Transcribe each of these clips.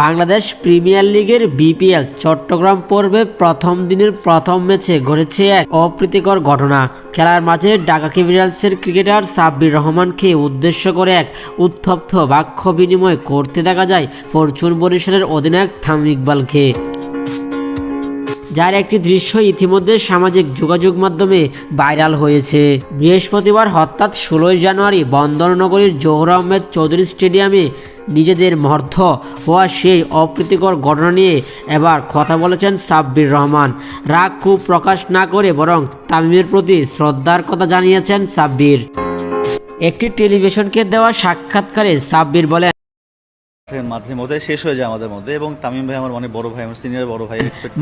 Bangladesh premier লিগের BPL Chattogram পর্বে প্রথম দিনের প্রথম ম্যাচে ঘটেছে এক অপ্রীতিকর ঘটনা। খেলার মাঝে ঢাকা ক্যাপিটালসের ক্রিকেটার সাব্বির রহমানকে উদ্দেশ্য করে এক উত্তপ্ত বাক্য বিনিময় করতে দেখা যায় ফরচুন বরিশালের অধিনায়ক থামিক ইকবালকে। যার একটি দৃশ্য ইতিমধ্যে সামাজিক যোগাযোগ মাধ্যমে ভাইরাল হয়েছে। বৃহস্পতিবার হঠাৎ ষোলোই জানুয়ারি বন্দরনগরীর জোহর আহমেদ চৌধুরী স্টেডিয়ামে নিজেদের মর্থ হওয়া সেই অপ্রীতিকর ঘটনা নিয়ে এবার কথা বলেছেন সাব্বির রহমান। রাগ খুব প্রকাশ না করে বরং তামিমের প্রতি শ্রদ্ধার কথা জানিয়েছেন সাব্বির। একটি টেলিভিশনকে দেওয়া সাক্ষাৎকারে সাব্বির বলেন মধ্যে শেষ হয়ে যায় আমাদের মধ্যে এবং তামিম ভাই আমার অনেক বড় ভাই আমার সিনিয়র বড় ভাই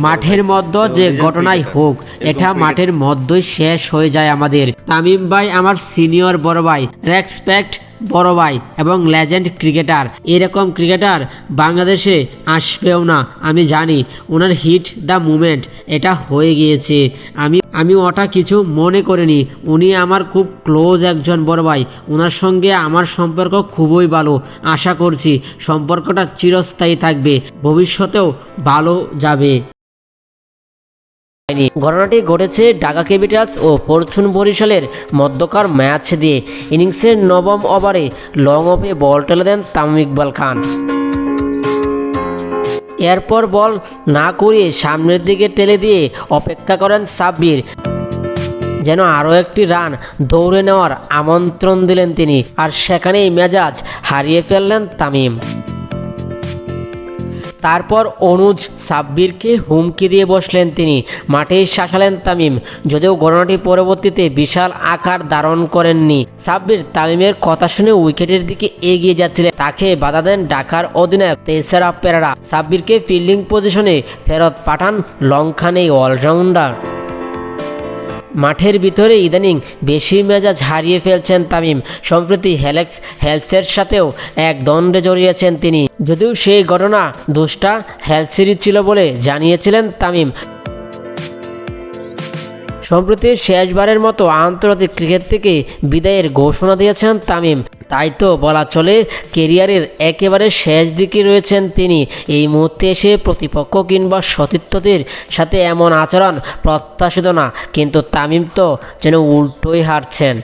মাঠের। মধ্য যে ঘটনাই হোক এটা মাঠের মধ্যই শেষ হয়ে যায় আমাদের। তামিম ভাই আমার সিনিয়র বড় ভাই রেসপেক্ট বড় ভাই এবং লেজেন্ড ক্রিকেটার এরকম ক্রিকেটার বাংলাদেশে আসবেও না আমি জানি। ওনার হিট দ্য মুমেন্ট এটা হয়ে গিয়েছে। আমি আমি ওটা কিছু মনে করিনি। উনি আমার খুব ক্লোজ একজন বড় ভাই। ওনার সঙ্গে আমার সম্পর্ক খুবই ভালো। আশা করছি সম্পর্কটা চিরস্থায়ী থাকবে। ভবিষ্যতেও ভালো যাবে। ঘটনাটি ঘটেছে ঢাকা ক্যাপিটালস ও ফরচুন বরিশালের মধ্যকার ম্যাচ দিয়ে। ইনিংসের নবম ওভারে লং অফে বল টেলে দেন তামিম ইকবাল খান। এরপর বল না করিয়ে সামনের দিকে টেলে দিয়ে অপেক্ষা করেন সাব্বির। যেন আরও একটি রান দৌড়ে নেওয়ার আমন্ত্রণ দিলেন তিনি, আর সেখানেই মেজাজ হারিয়ে ফেললেন তামিম। তারপর অনুজ, সাব্বিরকে হুমকি দিয়ে বসলেন তিনি। মাঠেই শাসালেন তামিম, যদিও ঘটনাটি পরবর্তীতে বিশাল আকার ধারণ করেননি। সাব্বির তামিমের কথা শুনে উইকেটের দিকে এগিয়ে যাচ্ছিলেন। তাকে বাধা দেন ডাকার অধিনায়ক তেসারা পেরারা। সাব্বিরকে ফিল্ডিং পজিশনে ফেরত পাঠান লঙ্কান এই অলরাউন্ডার। মাঠের ভিতরে ইদানিং বেশি মেজাজ হারিয়ে ফেলছেন তামিম। সম্প্রতি হেলেক্স হেলসের সাথেও এক দ্বন্দ্বে জড়িয়েছেন তিনি। যদিও সেই ঘটনা দুষ্টা হেলসিরি ছিল বলে জানিয়েছিলেন তামিম। সম্প্রতি শেষবারের মতো আন্তর্জাতিক ক্রিকেট থেকে বিদায়ের ঘোষণা দিয়েছেন তামিম। তাই তো বলা চলে কেরিয়ারের একেবারে শেষ দিকে রয়েছেন তিনি। এই মুহূর্তে এসে প্রতিপক্ষ কিংবা সতীর্থদের সাথে এমন আচরণ প্রত্যাশিত না। কিন্তু তামিম তো যেন উল্টোই হারছেন।